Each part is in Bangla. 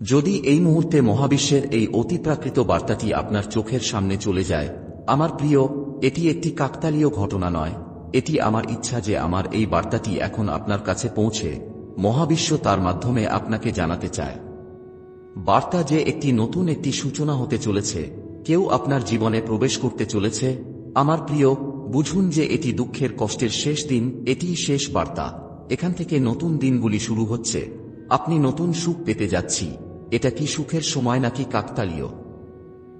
যদি এই মুহূর্তে মহাবিশ্বের এই অতিপ্রাকৃত বার্তাটি আপনার চোখের সামনে চলে যায়, আমার প্রিয়, এটি একটি কাকতালীয় ঘটনা নয়। এটি আমার ইচ্ছা যে আমার এই বার্তাটি এখন আপনার কাছে পৌঁছে, মহাবিশ্ব তার মাধ্যমে আপনাকে জানাতে চায়। বার্তা যে একটি নতুন একটি সূচনা হতে চলেছে, কেউ আপনার জীবনে প্রবেশ করতে চলেছে, আমার প্রিয়, বুঝুন যে এটি দুঃখের কষ্টের শেষ দিন, এটিই শেষ বার্তা। এখান থেকে নতুন দিনগুলি শুরু হচ্ছে। আপনি নতুন সুখ পেতে যাচ্ছি। এটা কি সুখের সময় নাকি কাকতালীয়?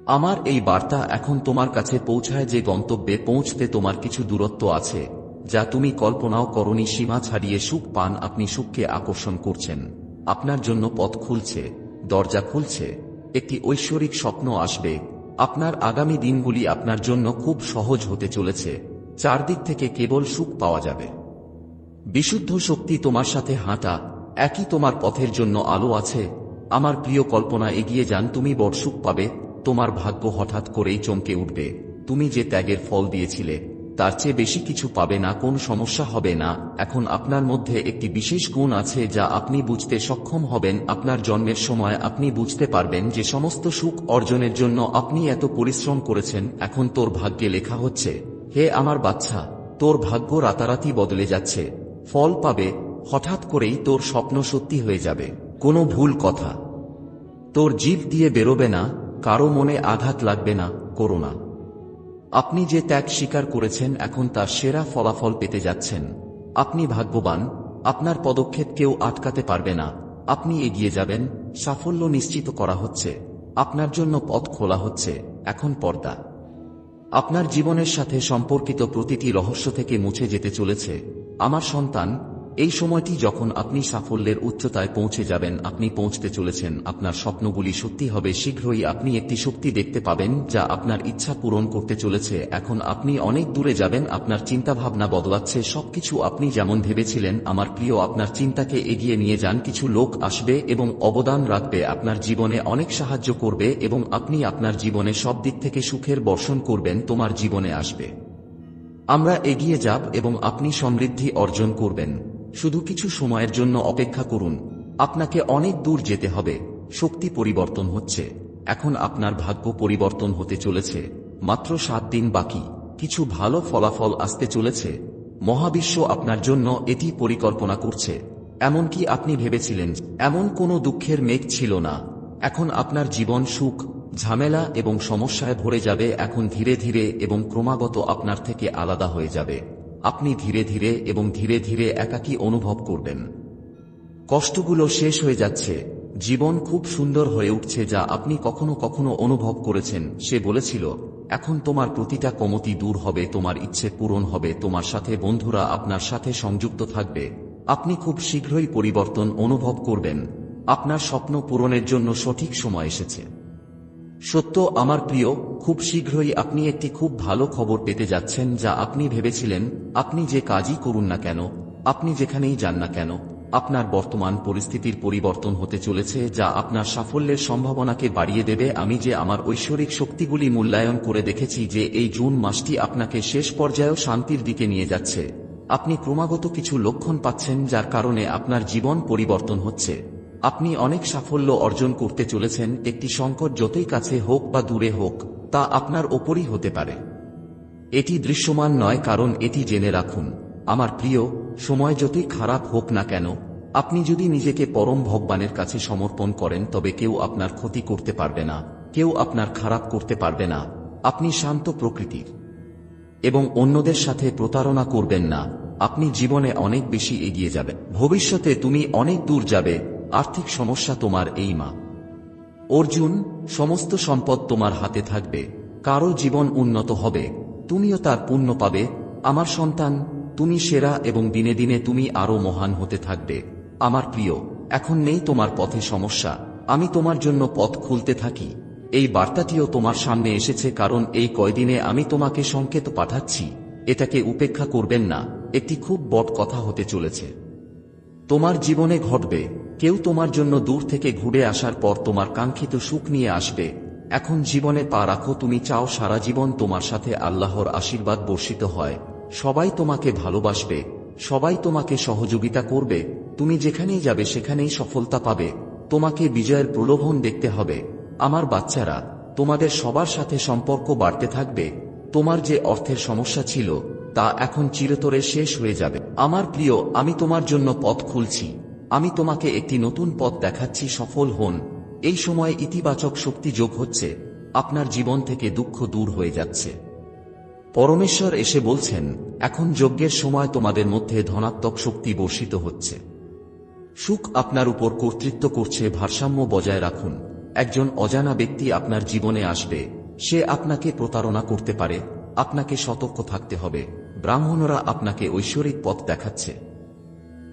আমার এই বার্তা এখন তোমার কাছে পৌঁছায় যে গন্তব্যে পৌঁছতে তোমার কিছু দূরত্ব আছে, যা তুমি কল্পনাও করনি সীমা ছাড়িয়ে সুখ পান আপনি সুখকে আকর্ষণ করছেন। আপনার জন্য পথ খুলছে, দরজা খুলছে, একটি ঐশ্বরিক স্বপ্ন আসবে। আপনার আগামী দিনগুলি আপনার জন্য খুব সহজ হতে চলেছে, চারদিক থেকে কেবল সুখ পাওয়া যাবে। বিশুদ্ধ শক্তি তোমার সাথে হাঁটা, একই তোমার পথের জন্য আলো আছে আমার প্রিয় কল্পনা এগিয়ে যান, তুমি সুখ পাবে। তোমার ভাগ্য হঠাৎ করেই চমকে উঠবে। তুমি যে ত্যাগের ফল দিয়েছিলে, তার চেয়ে বেশি কিছু পাবে না, কোন সমস্যা হবে না। এখন আপনার মধ্যে একটি বিশেষ গুণ আছে, যা আপনি বুঝতে সক্ষম হবেন। আপনার জন্মের সময় আপনি বুঝতে পারবেন যে সমস্ত সুখ অর্জনের জন্য আপনি এত পরিশ্রম করেছেন। এখন তোর ভাগ্যে লেখা হচ্ছে, হে আমার বাচ্চা, তোর ভাগ্য রাতারাতি বদলে যাচ্ছে। ফল পাবে, হঠাৎ করেই তোর স্বপ্ন সত্যি হয়ে যাবে। কোনো ভুল কথা। তোর জীব দিয়ে বেরোবে না, কারও মনে আঘাত লাগবে না করোনা আপনি যে ত্যাগ স্বীকার করেছেন, এখন তার সেরা ফলাফল পেতে যাচ্ছেন। আপনি ভাগ্যবান, আপনার পদক্ষেপ কেউ আটকাতে পারবে না। আপনি এগিয়ে যাবেন, সাফল্য নিশ্চিত করা হচ্ছে। আপনার জন্য পথ খোলা হচ্ছে, এখন পর্দা। আপনার জীবনের সাথে সম্পর্কিত প্রতিটি রহস্য থেকে মুছে যেতে চলেছে। আমার সন্তান এই সময়টি যখন আপনি সাফল্যের উচ্চতায় পৌঁছে যাবেন, আপনি পৌঁছতে চলেছেন, আপনার স্বপ্নগুলি সত্যি হবে, শীঘ্রই আপনি একটি শক্তি দেখতে পাবেন যা আপনার ইচ্ছা পূরণ করতে চলেছে। এখন আপনি অনেক দূরে যাবেন, আপনার চিন্তাভাবনা বদলাচ্ছে, সবকিছু আপনি যেমন ভেবেছিলেন, আমার প্রিয় আপনার চিন্তাকে এগিয়ে নিয়ে যান, কিছু লোক আসবে এবং অবদান রাখবে, আপনার জীবনে অনেক সাহায্য করবে এবং আপনি আপনার জীবনে সব দিক থেকে সুখের বর্ষণ করবেন, তোমার জীবনে আসবে। আমরা এগিয়ে যাব এবং আপনি সমৃদ্ধি অর্জন করবেন। শুধু কিছু সময়ের জন্য অপেক্ষা করুন। আপনাকে অনেক দূর যেতে হবে। শক্তি পরিবর্তন হচ্ছে। এখন আপনার ভাগ্য পরিবর্তন হতে চলেছে। মাত্র সাত দিন বাকি। কিছু ভালো ফলাফল আসতে চলেছে। মহাবিশ্ব আপনার জন্য এটি পরিকল্পনা করছে। এমনকি আপনি ভেবেছিলেন, এমন কোনো দুঃখের মেঘ ছিল না। এখন আপনার জীবন সুখ, ঝামেলা এবং সমস্যায় ভরে যাবে। এখন ধীরে ধীরে এবং ক্রমাগত আপনার থেকে আলাদা হয়ে যাবে। আপনি ধীরে ধীরে এবং ধীরে ধীরে একাকী অনুভব করবেন। কষ্টগুলো শেষ হয়ে যাচ্ছে। জীবন খুব সুন্দর হয়ে উঠছে যা আপনি কখনো কখনো অনুভব করেছেন। সে বলেছিল, এখন তোমার প্রতিটা কমতি দূর হবে, তোমার ইচ্ছে পূরণ হবে, তোমার সাথে বন্ধুরা আপনার সাথে সংযুক্ত থাকবে। আপনি খুব শীঘ্রই পরিবর্তন অনুভব করবেন। আপনার স্বপ্ন পূরণের জন্য সঠিক সময় এসেছে। সত্য, আমার প্রিয়, খুব শীঘ্রই আপনি একটি খুব ভালো খবর পেতে যাচ্ছেন যা আপনি ভেবেছিলেন, আপনি যে কাজই করুন না কেন, আপনি যেখানেই যান না কেন, আপনার বর্তমান পরিস্থিতির পরিবর্তন হতে চলেছে যা আপনার সাফল্যের সম্ভাবনাকে বাড়িয়ে দেবে। আমি যে আমার ঐশ্বরিক শক্তিগুলি মূল্যায়ন করে দেখেছি যে এই জুন মাসটি আপনাকে শেষ পর্যায়েও শান্তির দিকে নিয়ে যাচ্ছে। আপনি ক্রমাগত কিছু লক্ষণ পাচ্ছেন যার কারণে আপনার জীবন পরিবর্তন হচ্ছে। আপনি অনেক সাফল্য অর্জন করতে চলেছেন, একটি সংকট যতই কাছে হোক বা দূরে হোক, তা আপনার ওপরই হতে পারে। এটি দৃশ্যমান নয়, কারণ এটি জেনে রাখুন, আমার প্রিয়, সময় যতই খারাপ হোক না কেন, আপনি যদি নিজেকে পরম ভগবানের কাছে সমর্পণ করেন, তবে কেউ আপনার ক্ষতি করতে পারবে না, কেউ আপনার খারাপ করতে পারবে না, আপনি শান্ত প্রকৃতির। এবং অন্যদের সাথে প্রতারণা করবেন না, আপনি জীবনে অনেক বেশি এগিয়ে যাবেন ভবিষ্যতে তুমি অনেক দূর যাবে আর্থিক সমস্যা তোমার এই মা। অর্জুন, সমস্ত সম্পদ তোমার হাতে থাকবে। কারও জীবন উন্নত হবে। তুমিও তার পুণ্য পাবে। আমার সন্তান, তুমি সেরা এবং দিনে দিনে তুমি আরও মহান হতে থাকবে। আমার প্রিয়, এখন নেই তোমার পথে সমস্যা। আমি তোমার জন্য পথ খুলতে থাকি। এই বার্তাটিও তোমার সামনে এসেছে কারণ এই কয়দিনে আমি তোমাকে সংকেত পাঠাচ্ছি। এটাকে উপেক্ষা করবেন না। একটি খুব বড় কথা হতে চলেছে। তোমার জীবনে ঘটবে। কেউ তোমার জন্য দূর থেকে ঘুরে আসার পর তোমার কাঙ্ক্ষিত সুখ নিয়ে আসবে। এখন জীবনে পা রাখো, তুমি চাও সারা জীবন তোমার সাথে আল্লাহর আশীর্বাদ বর্ষিত হয়। সবাই তোমাকে ভালোবাসবে, সবাই তোমাকে সহযোগিতা করবে, তুমি যেখানেই যাবে সেখানেই সফলতা পাবে। তোমাকে বিজয়ের প্রলোভন দেখতে হবে। আমার বাচ্চারা, তোমাদের সবার সাথে সম্পর্ক বাড়তে থাকবে। তোমার যে অর্থের সমস্যা ছিল, তা এখন চিরতরে শেষ হয়ে যাবে। আমার প্রিয়, আমি তোমার জন্য পথ খুলছি। আমি তোমাকে একটি নতুন পথ দেখাচ্ছি, সফল হন। এই সময় ইতিবাচক শক্তি যোগ হচ্ছে। আপনার জীবন থেকে দুঃখ দূর হয়ে যাচ্ছে। পরমেশ্বর এসে বলছেন, এখন যজ্ঞের সময় তোমাদের মধ্যে ধনাত্মক শক্তি বর্ষিত হচ্ছে। সুখ আপনার উপর কর্তৃত্ব করছে, ভারসাম্য বজায় রাখুন। একজন অজানা ব্যক্তি আপনার জীবনে আসবে। সে আপনাকে প্রতারণা করতে পারে, আপনাকে সতর্ক থাকতে হবে। ব্রাহ্মণরা আপনাকে ঐশ্বরিক পথ দেখাচ্ছে।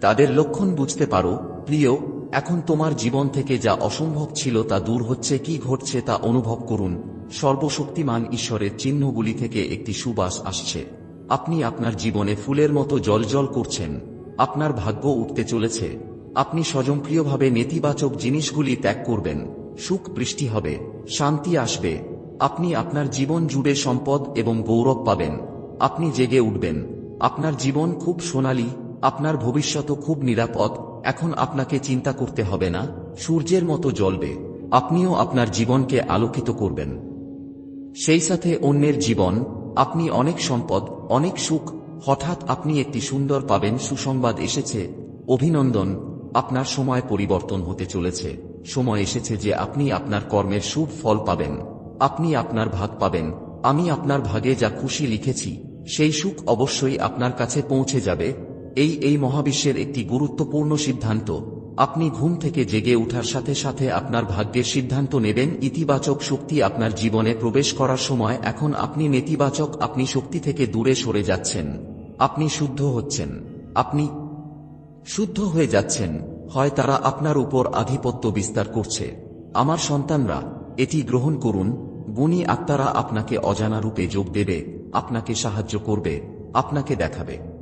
তাদের লক্ষণ বুঝতে পারো, প্রিয়, এখন তোমার জীবন থেকে যা অসম্ভব ছিল তা দূর হচ্ছে, কি ঘটছে তা অনুভব করুন। সর্বশক্তিমান ঈশ্বরের চিহ্নগুলি থেকে একটি সুবাস আসছে। আপনি আপনার জীবনে ফুলের মতো জলজল করছেন। আপনার ভাগ্য উঠতে চলেছে। আপনি স্বজনপ্রিয়ভাবে নেতিবাচক জিনিসগুলি ত্যাগ করবেন। সুখ বৃষ্টি হবে, শান্তি আসবে। আপনি আপনার জীবন জুড়ে সম্পদ এবং গৌরব পাবেন। আপনি জেগে উঠবেন। আপনার জীবন খুব সোনালী আপনার ভবিষ্যৎ খুব নিরাপদ, এখন আপনাকে চিন্তা করতে হবে না, সূর্যের মতো জ্বলবে, আপনিও আপনার জীবনকে আলোকিত করবেন। সেই সাথে অন্যের জীবন, আপনি অনেক সম্পদ, অনেক সুখ, হঠাৎ আপনি একটি সুন্দর পাবেন, সুসংবাদ এসেছে, অভিনন্দন, আপনার সময় পরিবর্তন হতে চলেছে, সময় এসেছে যে আপনি আপনার কর্মের শুভ ফল পাবেন, আপনি আপনার ভাগ পাবেন, আমি আপনার ভাগে যা খুশি লিখেছি, সেই সুখ অবশ্যই আপনার কাছে পৌঁছে যাবে এই এই মহাবিশ্বের একটি গুরুত্বপূর্ণ সিদ্ধান্ত। আপনি ঘুম থেকে জেগে ওঠার সাথে সাথে আপনার ভাগ্যের সিদ্ধান্ত নেবেন। ইতিবাচক শক্তি আপনার জীবনে প্রবেশ করার সময় এখন আপনি নেতিবাচক, আপনি শক্তি থেকে দূরে সরে যাচ্ছেন। আপনি শুদ্ধ হচ্ছেন। আপনি শুদ্ধ হয়ে যাচ্ছেন। হয় তারা আপনার উপর আধিপত্য বিস্তার করছে। আমার সন্তানরা, এটি গ্রহণ করুন। গুণী আত্মারা আপনাকে অজানা রূপে যোগ দেবে, আপনাকে সাহায্য করবে, আপনাকে দেখাবে।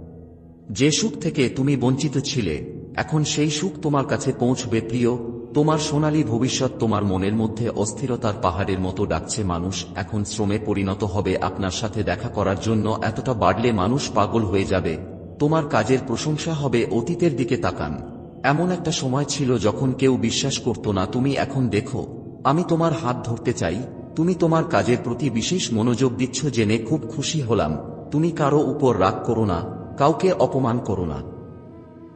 যে সুখ থেকে তুমি বঞ্চিত ছিলে, এখন সেই সুখ তোমার কাছে পৌঁছবে, প্রিয়। তোমার সোনালী ভবিষ্যৎ তোমার মনের মধ্যে অস্থিরতার পাহাড়ের মতো ডাকছে মানুষ, এখন শ্রমে পরিণত হবে আপনার সাথে দেখা করার জন্য এতটা বাড়লে মানুষ পাগল হয়ে যাবে। তোমার কাজের প্রশংসা হবে অতীতের দিকে তাকান। এমন একটা সময় ছিল যখন কেউ বিশ্বাস করত না, তুমি এখন দেখো, আমি তোমার হাত ধরতে চাই, তুমি তোমার কাজের প্রতি বিশেষ মনোযোগ দিচ্ছ জেনে খুব খুশি হলাম, তুমি কারও উপর রাগ করো না। কাউকে অপমান করো না।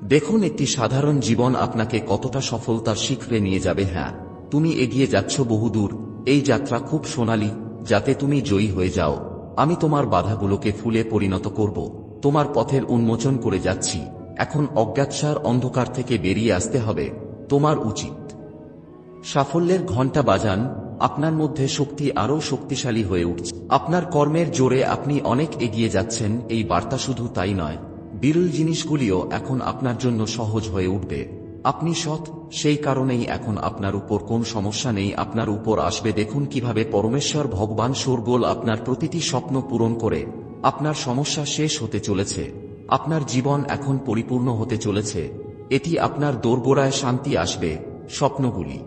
দেখুন একটি সাধারণ জীবন আপনাকে কতটা সফলতার শিখরে নিয়ে যাবে। হ্যাঁ তুমি এগিয়ে যাচ্ছ বহুদূর। এই যাত্রা খুব সোনালী, যাতে তুমি জয়ী হয়ে যাও। আমি তোমার বাধাগুলোকে ফুলে পরিণত করব। তোমার পথের উন্মোচন করে যাচ্ছি। এখন অজ্ঞাতসার অন্ধকার থেকে বেরিয়ে আসতে হবে। তোমার উচিত। সাফল্যের ঘণ্টা বাজান আপনার মধ্যে শক্তি আরও শক্তিশালী হয়ে উঠছে। আপনার কর্মের জোরে আপনি অনেক এগিয়ে যাচ্ছেন, এই বার্তা শুধু তাই নয়। বিরল জিনিসগুলিও এখন আপনার জন্য সহজ হয়ে উঠবে। আপনি সৎ, সেই কারণেই এখন আপনার উপর কোন সমস্যা নেই, আপনার উপর আসবে। দেখুন কীভাবে পরমেশ্বর ভগবান শোরগোল আপনার প্রতিটি স্বপ্ন পূরণ করে। আপনার সমস্যা শেষ হতে চলেছে। আপনার জীবন এখন পরিপূর্ণ হতে চলেছে। এটি আপনার দোরগোড়ায় শান্তি আসবে, স্বপ্নগুলি।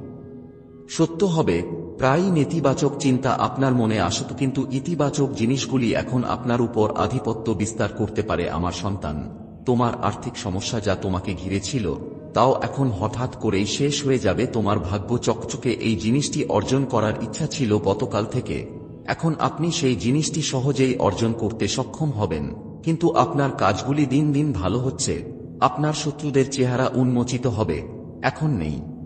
সত্য হবে প্রায়ই নেতিবাচক চিন্তা আপনার মনে আসত, কিন্তু ইতিবাচক জিনিসগুলি এখন আপনার উপর আধিপত্য বিস্তার করতে পারে আমার সন্তান। তোমার আর্থিক সমস্যা যা তোমাকে ঘিরেছিল, তাও এখন হঠাৎ করেই শেষ হয়ে যাবে। তোমার ভাগ্য চকচকে এই জিনিসটি অর্জন করার ইচ্ছা ছিল গতকাল থেকে। এখন আপনি সেই জিনিসটি সহজেই অর্জন করতে সক্ষম হবেন। কিন্তু আপনার কাজগুলি দিন দিন ভালো হচ্ছে। আপনার শত্রুদের চেহারা উন্মোচিত হবে। এখন নেই।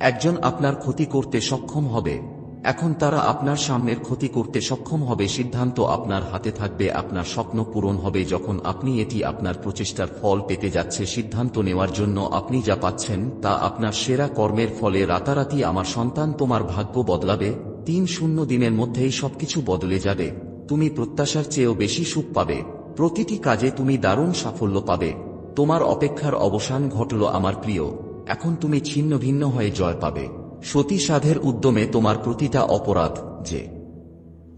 একজন আপনার ক্ষতি করতে সক্ষম হবে। এখন তারা আপনার সামনের ক্ষতি করতে সক্ষম হবে, সিদ্ধান্ত আপনার হাতে থাকবে, আপনার স্বপ্ন পূরণ হবে। যখন আপনি এটি আপনার প্রচেষ্টার ফল পেতে যাচ্ছে, সিদ্ধান্ত নেওয়ার জন্য আপনি যা পাচ্ছেন, তা আপনার সেরা কর্মের ফলে রাতারাতি আমার সন্তান তোমার ভাগ্য বদলাবে। তিন শূন্য দিনের মধ্যেই সবকিছু বদলে যাবে। তুমি প্রত্যাশার চেয়েও বেশি সুখ পাবে। প্রতিটি কাজে তুমি দারুণ সাফল্য পাবে। তোমার অপেক্ষার অবসান ঘটল আমার প্রিয়। এখন তুমি ছিন্ন ভিন্ন হয়ে জয় পাবে। সতী সাধের উদ্যমে তোমার প্রতিটা অপরাধ যে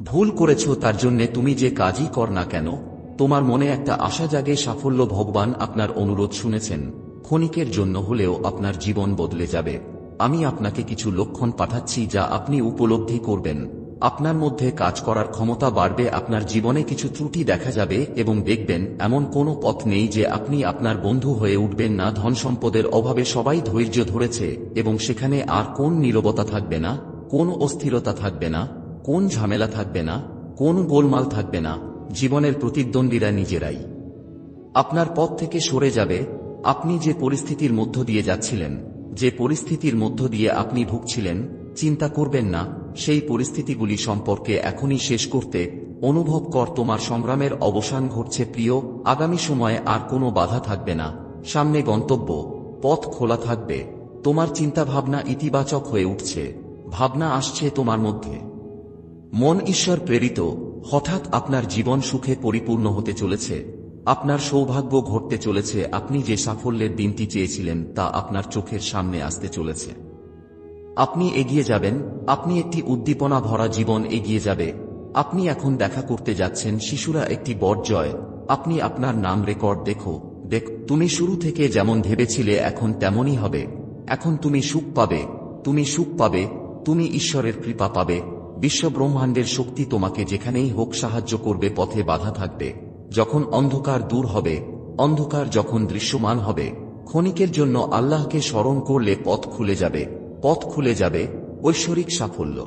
ভুল করেছ তার জন্য তুমি যে কাজই কর না কেন, তোমার মনে একটা আশা জাগে সাফল্য ভগবান আপনার অনুরোধ শুনেছেন, ক্ষণিকের জন্য হলেও আপনার জীবন বদলে যাবে। আমি আপনাকে কিছু লক্ষণ পাঠাচ্ছি যা আপনি উপলব্ধি করবেন। আপনার মধ্যে কাজ করার ক্ষমতা বাড়বে, আপনার জীবনে কিছু ত্রুটি দেখা যাবে এবং দেখবেন এমন কোনো পথ নেই যে আপনি আপনার বন্ধু হয়ে উঠবেন না, ধন সম্পদের অভাবে সবাই ধৈর্য ধরেছে এবং সেখানে আর কোন নীরবতা থাকবে না, কোন অস্থিরতা থাকবে না, কোন ঝামেলা থাকবে না, কোন গোলমাল থাকবে না, জীবনের প্রতিদ্বন্দ্বীরা নিজেরাই। আপনার পথ থেকে সরে যাবে, আপনি যে পরিস্থিতির মধ্য দিয়ে যাচ্ছিলেন, যে পরিস্থিতির মধ্য দিয়ে আপনি ভুগছিলেন চিন্তা করবেন না, সেই পরিস্থিতিগুলি সম্পর্কে এখনই শেষ করতে অনুভব কর তোমার সংগ্রামের অবসান ঘটছে প্রিয়, আগামী সময়ে আর কোনো বাধা থাকবে না। সামনে গন্তব্য, পথ খোলা থাকবে, তোমার চিন্তাভাবনা ইতিবাচক হয়ে উঠছে, ভাবনা আসছে তোমার মধ্যে। মন ঈশ্বর প্রেরিত, হঠাৎ আপনার জীবন সুখে পরিপূর্ণ হতে চলেছে, আপনার সৌভাগ্য ঘটতে চলেছে, আপনি যে সাফল্যের দিনটি চেয়েছিলেন তা আপনার চোখের সামনে আসতে চলেছে। আপনি এগিয়ে যাবেন, আপনি একটি উদ্দীপনা ভরা জীবন এগিয়ে যাবে। আপনি এখন দেখা করতে যাচ্ছেন শিশুরা একটি বড় জয়। আপনি আপনার নাম রেকর্ড দেখো, দেখ, তুমি শুরু থেকে যেমন ভেবেছিলে এখন তেমনই হবে। এখন তুমি সুখ পাবে, তুমি সুখ পাবে, তুমি ঈশ্বরের কৃপা পাবে। বিশ্ব ব্রহ্মাণ্ডের শক্তি তোমাকে যেখানেই হোক সাহায্য করবে পথে বাধা থাকবে। যখন অন্ধকার দূর হবে, অন্ধকার যখন দৃশ্যমান হবে, ক্ষণিকের জন্য আল্লাহকে স্মরণ করলে পথ খুলে যাবে। পথ খুলে যাবে ঐশ্বরিক সাফল্য।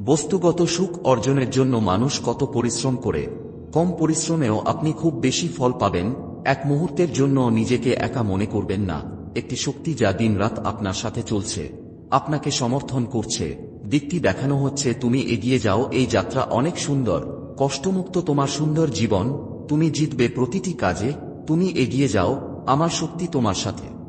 বস্তুগত সুখ অর্জনের জন্য মানুষ কত পরিশ্রম করে, কম পরিশ্রমেও আপনি খুব বেশি ফল পাবেন, এক মুহূর্তের জন্য নিজেকে একা মনে করবেন না, একটি শক্তি যা দিনরাত আপনার সাথে চলছে, আপনাকে সমর্থন করছে, দিকটি দেখানো হচ্ছে, তুমি এগিয়ে যাও, এই যাত্রা অনেক সুন্দর, কষ্টমুক্ত তোমার সুন্দর জীবন, তুমি জিতবে প্রতিটি কাজে, তুমি এগিয়ে যাও, আমার শক্তি তোমার সাথে।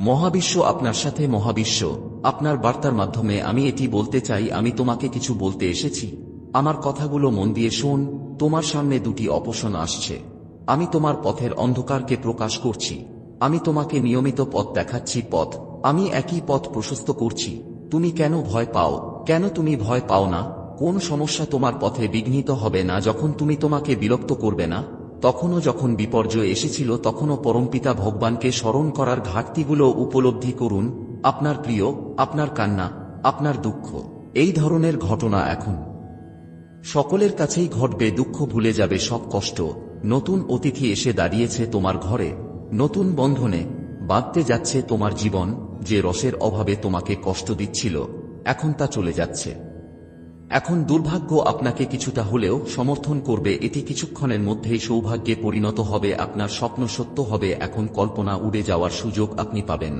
মহাবিশ্ব আপনার সাথে মহাবিশ্ব। আপনার বার্তার মাধ্যমে আমি এটি বলতে চাই, আমি তোমাকে কিছু বলতে এসেছি। আমার কথাগুলো মন দিয়ে শোন, তোমার সামনে দুটি অপশন আসছে। আমি তোমার পথের অন্ধকারকে প্রকাশ করছি। আমি তোমাকে নিয়মিত পথ দেখাচ্ছি, পথ। আমি একই পথ প্রশস্ত করছি। তুমি কেন ভয় পাও? কেন তুমি ভয় পাও না? কোন সমস্যা তোমার পথে বিঘ্নিত হবে না যখন তুমি তোমাকে বিরক্ত করবে না? তখনও যখন বিপর্যয় এসেছিল, তখনও পরমপিতা ভগবানকে স্মরণ করার ঘাটতিগুলো উপলব্ধি করুন। আপনার প্রিয়, আপনার কান্না, আপনার দুঃখ, এই ধরনের ঘটনা এখন। সকলের কাছেই ঘটবে, দুঃখ ভুলে যাবে, সব কষ্ট। নতুন অতিথি এসে দাঁড়িয়েছে তোমার ঘরে। নতুন বন্ধনে বাঁধতে যাচ্ছে তোমার জীবন, যে রসের অভাবে তোমাকে কষ্ট দিচ্ছিল। এখন তা চলে যাচ্ছে। এখন দুর্ভাগ্য আপনাকে কিছুটা হলেও সমর্থন করবে। এটি কিছুক্ষণের মধ্যেই সৌভাগ্যে পরিণত হবে, আপনার স্বপ্ন সত্য হবে, এখন কল্পনা উড়ে যাওয়ার সুযোগ আপনি পাবেন।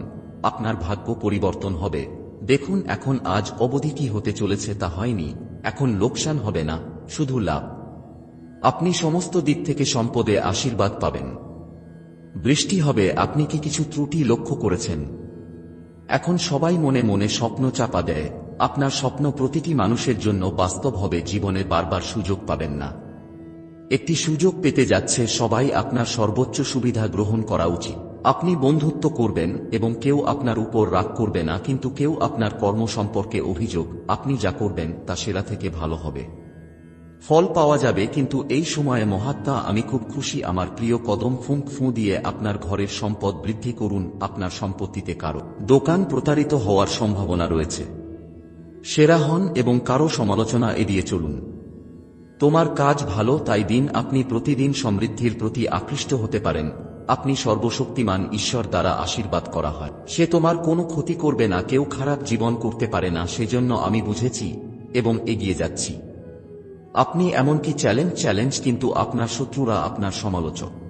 আপনার ভাগ্য পরিবর্তন হবে। দেখুন, এখন আজ অবধি কি হতে চলেছে তা হয়নি। এখন লোকসান হবে না, শুধু লাভ। আপনি সমস্ত দিক থেকে সম্পদে আশীর্বাদ পাবেন। বৃষ্টি হবে, আপনি কি কিছু ত্রুটি লক্ষ্য করেছেন? এখন সবাই মনে মনে স্বপ্ন চাপা দেয়। আপনার স্বপ্ন প্রতিটি মানুষের জন্য বাস্তব হবে, জীবনে বারবার সুযোগ পাবেন না। একটি সুযোগ পেতে যাচ্ছে সবাই আপনার সর্বোচ্চ সুবিধা গ্রহণ করা উচিত। আপনি বন্ধুত্ব করবেন এবং কেউ আপনার উপর রাগ করবে না, কিন্তু কেউ আপনার কর্ম সম্পর্কে অভিযোগ, আপনি যা করবেন তা সেরা থেকে ভালো হবে। ফল পাওয়া যাবে, কিন্তু এই সময়ে মহাত্মা, আমি খুব খুশি, আমার প্রিয় কদম ফুঁক ফুঁ দিয়ে আপনার ঘরের সম্পদ বৃদ্ধি করুন, আপনার সম্পত্তিতে কারও। দোকান প্রতারিত হওয়ার সম্ভাবনা রয়েছে। সেরা হন এবং কারও সমালোচনা এড়িয়ে চলুন। তোমার কাজ ভালো, তাই দিন আপনি প্রতিদিন সমৃদ্ধির প্রতি আকৃষ্ট হতে পারেন। আপনি সর্বশক্তিমান ঈশ্বর দ্বারা আশীর্বাদ করা হয়। সে তোমার কোনো ক্ষতি করবে না, কেউ খারাপ জীবন করতে পারে না, সেজন্য আমি বুঝেছি এবং এগিয়ে যাচ্ছি। আপনি এমনকি চ্যালেঞ্জ চ্যালেঞ্জ কিন্তু আপনার শত্রুরা আপনার সমালোচক।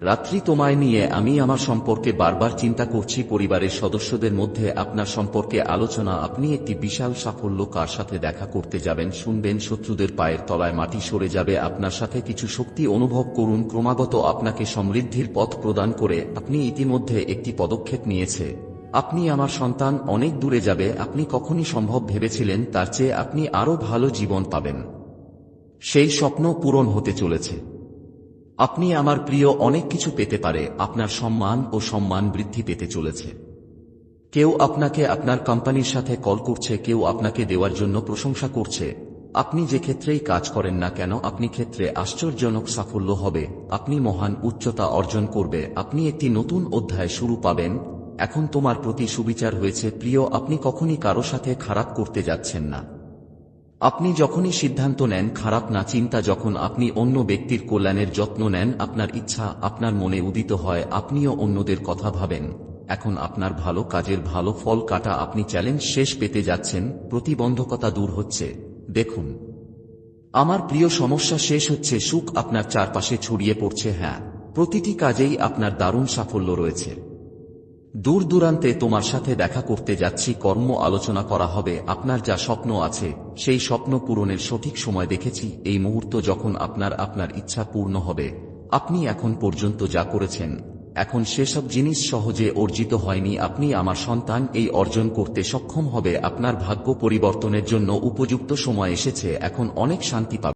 রাত্রি তোমায় নিয়ে আমি আমার সম্পর্কে বারবার চিন্তা করছি, পরিবারের সদস্যদের মধ্যে আপনার সম্পর্কে আলোচনা। আপনি একটি বিশাল সাফল্য কার সাথে দেখা করতে যাবেন? শুনবেন, শত্রুদের পায়ের তলায় মাটি সরে যাবে। আপনার সাথে কিছু শক্তি অনুভব করুন। ক্রমাগত আপনাকে সমৃদ্ধির পথ প্রদান করে আপনি ইতিমধ্যে একটি পদক্ষেপ নিয়েছে। আপনি আমার সন্তান, অনেক দূরে যাবে। আপনি কখনই সম্ভব ভেবেছিলেন, তার চেয়ে আপনি আরও ভালো জীবন পাবেন। সেই স্বপ্ন পূরণ হতে চলেছে। আপনি আমার প্রিয় অনেক কিছু পেতে পারে, আপনার সম্মান ও সম্মান বৃদ্ধি পেতে চলেছে। কেউ আপনাকে আপনার কোম্পানির সাথে কল করছে, কেউ আপনাকে দেওয়ার জন্য প্রশংসা করছে। আপনি যে ক্ষেত্রেই কাজ করেন না কেন, আপনি ক্ষেত্রে আশ্চর্যজনক সাফল্য হবে, আপনি মহান উচ্চতা অর্জন করবে, আপনি একটি নতুন অধ্যায় শুরু পাবেন। এখন তোমার প্রতি সুবিচার হয়েছে, প্রিয়, আপনি কখনই কারও সাথে খারাপ করতে যাচ্ছেন না। আপনি যখনই সিদ্ধান্ত নেন, খারাপ না চিন্তা যখন আপনি অন্য ব্যক্তির কল্যাণের যত্ন নেন, আপনার ইচ্ছা আপনার মনে উদিত হয়, আপনিও অন্যদের কথা ভাবেন। এখন আপনার ভালো কাজের ভালো ফল কাটা আপনি চ্যালেঞ্জ শেষ পেতে যাচ্ছেন, প্রতিবন্ধকতা দূর হচ্ছে। দেখুন। আমার প্রিয় সমস্যা শেষ হচ্ছে, সুখ আপনার চারপাশে ছড়িয়ে পড়ছে হ্যাঁ। প্রতিটি কাজেই আপনার দারুণ সাফল্য রয়েছে। দূর দূরান্তে তোমার সাথে দেখা করতে যাচ্ছি, কর্ম আলোচনা করা হবে, আপনার যা স্বপ্ন আছে, সেই স্বপ্ন পূরণের সঠিক সময় দেখেছি, এই মুহূর্ত যখন আপনার আপনার ইচ্ছা পূর্ণ হবে। আপনি এখন পর্যন্ত যা করেছেন, এখন সেসব জিনিস সহজে অর্জিত হয়নি, আপনি আমার সন্তান, এই অর্জন করতে সক্ষম হবে, আপনার ভাগ্য পরিবর্তনের জন্য উপযুক্ত সময় এসেছে, এখন অনেক শান্তি পাবে।